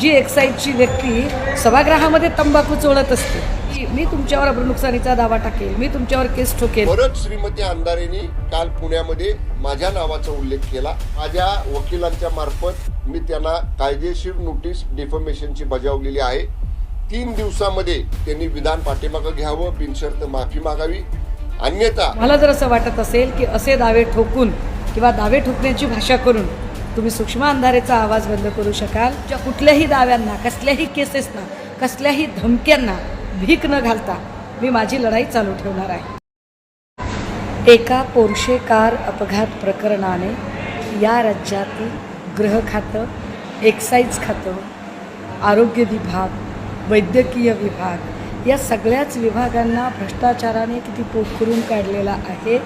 जी एक्साईजची व्यक्ती सभागृहामध्ये तंबाखू चोळत असते. मी तुमच्यावर अब्रुनुकसानीचा दावा टाकेल मी तुमच्यावर केस ठोकेल. परत श्रीमती अंधारेंनी काल पुण्यामध्ये माझ्या नावाचा उल्लेख केला. माझ्या वकिलांच्या मार्फत मी त्यांना कायदेशीर नोटीस डिफॉर्मेशनची बजावलेली आहे. तीन दिवसामध्ये त्यांनी विधान पाठीमागं घ्यावं बिनशर्त माफी मागावी. अन्यथा मला जर असं वाटत असेल की असे दावे ठोकून किंवा दावे ठोकण्याची भाषा करून तुम्ही सूक्ष्म अंधारेचा आवाज बंद करू शकाल. ज्या कुठल्याही दाव्यांना कसल्याही केसेसना कसल्याही धमक्यांना भीक न घालता मी माझी लढाई चालू ठेवणार आहे. एका पोर्शे कार अपघात प्रकरणाने या राज्यातील गृह खातं एक्साईज खातं आरोग्य विभाग वैद्यकीय विभाग या सगळ्याच विभागांना भ्रष्टाचाराने किती पोखरून काढलेला आहे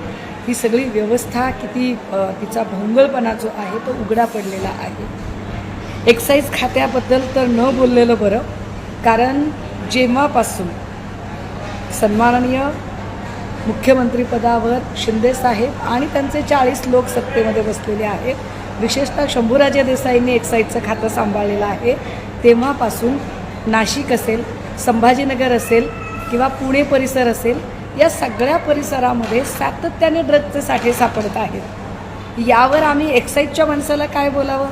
ही सगळी व्यवस्था किती तिचा भोंगळपणा जो आहे तो उघडा पडलेला आहे. एक्साईज खात्याबद्दल तर न बोललेलं बरं कारण जेव्हापासून सन्माननीय मुख्यमंत्रीपदावर शिंदेसाहेब आणि त्यांचे चाळीस लोक सत्तेमध्ये बसलेले आहेत विशेषतः शंभूराजे देसाईंनी एक्साईजचं खातं सांभाळलेलं आहे तेव्हापासून नाशिक असेल संभाजीनगर असेल किंवा पुणे परिसर असेल या सगळ्या परिसरामध्ये सातत्याने ड्रगचे साठे सापडत आहेत. यावर आम्ही एक्साईजच्या माणसाला काय बोलावं?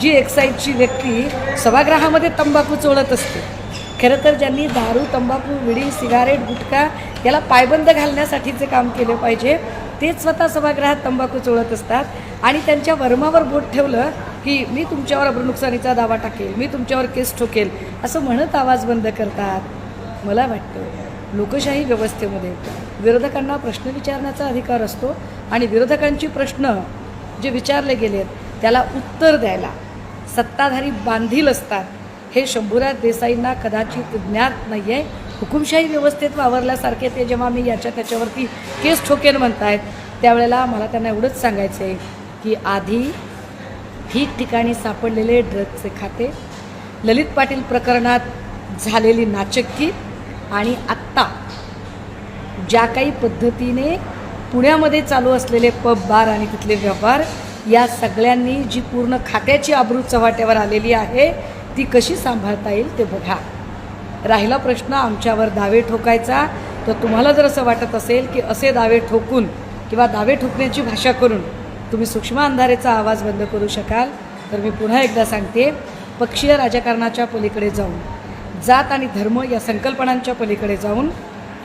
जी एक्साईजची व्यक्ती सभागृहामध्ये तंबाखू चोळत असते खरं तर ज्यांनी दारू तंबाखू विडी सिगारेट गुटखा याला पायबंद घालण्यासाठीचे काम केले पाहिजे तेच स्वतः सभागृहात तंबाखू चोळत असतात आणि त्यांच्या वर्मावर बोट ठेवलं की मी तुमच्यावर अब्रनुकसानीचा दावा टाकेल मी तुमच्यावर केस ठोकेल असं म्हणत आवाज बंद करतात. मला वाटतं लोकशाही व्यवस्थेमध्ये विरोधकांना प्रश्न विचारण्याचा अधिकार असतो आणि विरोधकांची प्रश्न जे विचारले गेलेत त्याला उत्तर द्यायला सत्ताधारी बांधील असतात. हे शंभूराज देसाईंना कदाचित ज्ञात नाही आहे हुकुमशाही व्यवस्थेत वावरल्यासारखे ते जेव्हा मी याच्या त्याच्यावरती केस ठोकेन म्हणतायत त्यावेळेला मला त्यांना एवढंच सांगायचं आहे की आधी ठिकठिकाणी सापडलेले ड्रगचे खाते ललित पाटील प्रकरणात झालेली नाचक्की आणि आत्ता ज्या काही पद्धतीने पुण्यामध्ये चालू असलेले पब बार आणि तिथले व्यवहार या सगळ्यांनी जी पूर्ण खात्याची आबरू चव्हाट्यावर आलेली आहे ती कशी सांभाळता येईल ते बघा. राहिला प्रश्न आमच्यावर दावे ठोकायचा तर तुम्हाला जर असं वाटत असेल की असे दावे ठोकून किंवा दावे ठोकण्याची भाषा करून तुम्ही सूक्ष्म अंधारेचा आवाज बंद करू शकाल तर मी पुन्हा एकदा सांगते पक्षीय राजकारणाच्या पलीकडे जाऊन जात आणि धर्म या संकल्पनांच्या पलीकडे जाऊन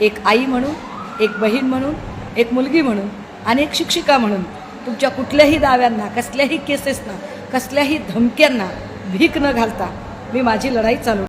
एक आई म्हणून एक बहीण म्हणून एक मुलगी म्हणून आणि एक शिक्षिका म्हणून तुमच्या कुठल्याही दाव्यांना कसल्याही केसेसना कसल्याही धमक्यांना भीक न घालता मी माझी लढाई चालू